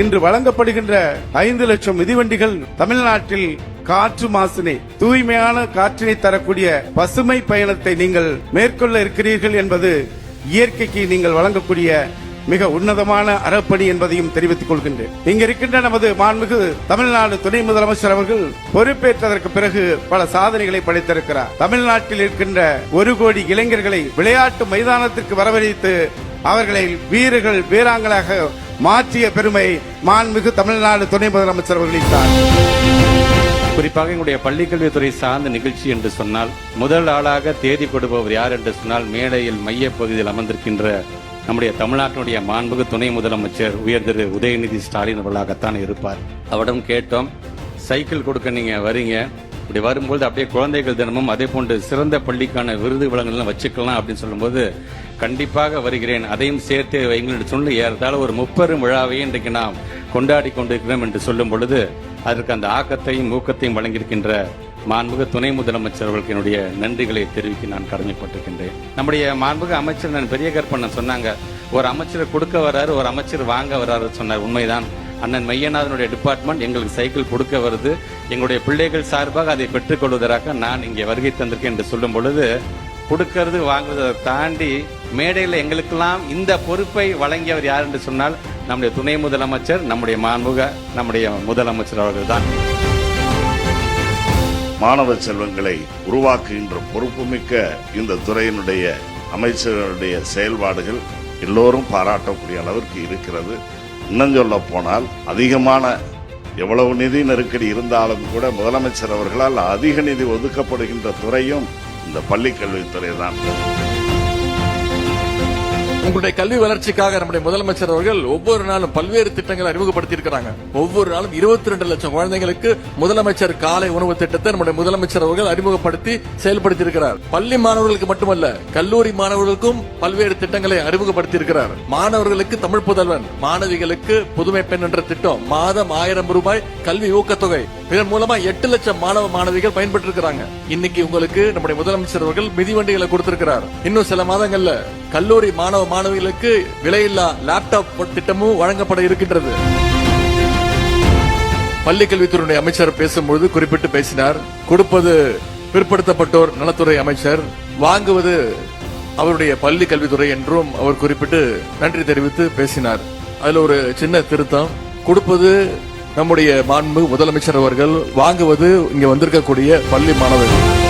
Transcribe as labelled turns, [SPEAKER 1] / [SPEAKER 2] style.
[SPEAKER 1] இன்று வழங்கப்படுகின்ற ஐந்து லட்சம் மிதிவண்டிகள் தமிழ்நாட்டில் காற்று மாசினை தூய்மையான காற்றினை தரக்கூடிய பசுமை பயணத்தை நீங்கள் மேற்கொள்ள இருக்கிறீர்கள் என்பது இயற்கைக்கு நீங்கள் வழங்கக்கூடிய மிக உன்னதமான அறப்பணி என்பதையும் தெரிவித்துக் கொள்கின்றேன். இங்க இருக்கின்ற நமது மாண்புமிகு தமிழ்நாடு துணை முதலமைச்சர் அவர்கள் பொறுப்பேற்றதற்கு பிறகு பல சாதனைகளை படைத்திருக்கிறார். தமிழ்நாட்டில் இருக்கின்ற ஒரு கோடி இளைஞர்களை விளையாட்டு மைதானத்திற்கு வரவழைத்து அவர்களை வீரர்கள் வீராங்களாக மாற்றிய பெருமை மாண்புமிகு தமிழ்நாடு துணை முதலமைச்சர் அவர்களின்
[SPEAKER 2] குறிப்பாக எங்களுடைய பள்ளிக்கல்வித்துறை சார்ந்த நிகழ்ச்சி என்று சொன்னால் முதல் ஆளாக தேதி கொடுப்பவர் யார் என்று சொன்னால் மேடையில் மைய பகுதியில் அமர்ந்திருக்கின்ற நம்முடைய தமிழ்நாட்டினுடைய மாண்புகு துணை முதலமைச்சர் உயர் திரு உதயநிதி ஸ்டாலின் அவர்களாகத்தான் இருப்பார். அவரிடம் கேட்டோம் சைக்கிள் கொடுக்க நீங்க வரீங்க இப்படி வரும்போது அப்படியே குழந்தைகள் தினமும் அதே போன்று சிறந்த பள்ளிக்கான விருது வழங்கலாம் வச்சுக்கலாம் அப்படின்னு சொல்லும்போது கண்டிப்பாக வருகிறேன். அதையும் சேர்த்து வைங்கள் என்று சொல்லி ஏறத்தாழ ஒரு முப்பெரும் விழாவை இன்றைக்கு நாம் கொண்டாடி கொண்டிருக்கிறோம் என்று சொல்லும் பொழுது அதற்கு அந்த ஆக்கத்தையும் ஊக்கத்தையும் வழங்கியிருக்கின்ற மாண்புக துணை முதலமைச்சர் அவர்களுக்கு என்னுடைய நன்றிகளை தெரிவிக்க நான் கடமைப்பட்டிருக்கின்றேன். நம்முடைய மாண்புக அமைச்சர் நான் பெரிய கற்பனை சொன்னாங்க ஒரு அமைச்சர் கொடுக்க வராரு ஒரு அமைச்சர் வாங்க வராரு சொன்னார். உண்மைதான். அண்ணன் மையநாதனுடைய டிபார்ட்மெண்ட் எங்களுக்கு சைக்கிள் கொடுக்க வருது. எங்களுடைய பிள்ளைகள் சார்பாக அதை பெற்றுக்கொள்வதற்காக நான் இங்கே வருகை தந்திருக்கேன் என்று சொல்லும் பொழுது கொடுக்கறது வாங்குறதை தாண்டி மேடையில் எங்களுக்கெல்லாம் இந்த பொறுப்பை வழங்கியவர் யார் என்று சொன்னால் நம்முடைய துணை முதலமைச்சர் நம்முடைய மாண்புக நம்முடைய முதலமைச்சர் அவர்கள் தான்
[SPEAKER 3] மாணவ செல்வங்களை உருவாக்குகின்ற பொறுப்புமிக்க இந்த துறையினுடைய அமைச்சர்களுடைய செயல்பாடுகள் எல்லோரும் பாராட்டக்கூடிய அளவிற்கு இருக்கிறது. இன்னும் சொல்ல போனால் அதிகமான எவ்வளவு நிதி நெருக்கடி இருந்தாலும் கூட முதலமைச்சர் அவர்களால் அதிக நிதி ஒதுக்கப்படுகின்ற துறையும் இந்த பள்ளிக் கல்வித்துறை தான்
[SPEAKER 4] உங்களுடைய கல்வி வளர்ச்சிக்காக நம்முடைய முதலமைச்சர் அவர்கள் ஒவ்வொரு நாளும் பல்வேறு திட்டங்களை அறிமுகப்படுத்தி இருக்கிறாங்க ஒவ்வொரு நாளும் இருபத்தி ரெண்டு லட்சம் குழந்தைங்களுக்கு முதலமைச்சர் காலை உணவு திட்டத்தை நம்முடைய முதலமைச்சர் அவர்கள் அறிமுகப்படுத்தி செயல்படுத்தி இருக்கிறார் பள்ளி மாணவர்களுக்கு மட்டுமல்ல கல்லூரி மாணவர்களுக்கும் பல்வேறு திட்டங்களை அறிமுகப்படுத்தி இருக்கிறார் மாணவர்களுக்கு தமிழ் புதல்வன் மாணவிகளுக்கு புதுமை பெண் என்ற திட்டம் மாதம் ஆயிரம் ரூபாய் கல்வி ஊக்கத்தொகை இதன் மூலமா எட்டு லட்சம் மாணவ மாணவிகள் பயன்பெற்று இருக்கிறாங்க இன்னைக்கு உங்களுக்கு நம்முடைய முதலமைச்சர் அவர்கள் மிதிவண்டிகளை கொடுத்திருக்கிறார். இன்னும் சில மாதங்கள்ல கல்லூரி மாணவ மாணவிகளுக்கு விலையில்லா லேப்டாப் திட்டமும் வழங்கப்பட இருக்கின்றது. பள்ளிக்கல்வித்துறை அமைச்சர் பேசும்பொழுது குறிப்பிட்டு பேசினார். கொடுப்பது பிற்படுத்தப்பட்டோர் நலத்துறை அமைச்சர். வாங்குவது அவருடைய பள்ளி கல்வித்துறை என்றும் அவர் குறிப்பிட்டு நன்றி தெரிவித்து பேசினார். அதுல ஒரு சின்ன திருத்தம். கொடுப்பது நம்முடைய மாண்பு முதலமைச்சர் அவர்கள் வாங்குவது இங்கே வந்திருக்கக்கூடிய பள்ளி மாணவர்கள்.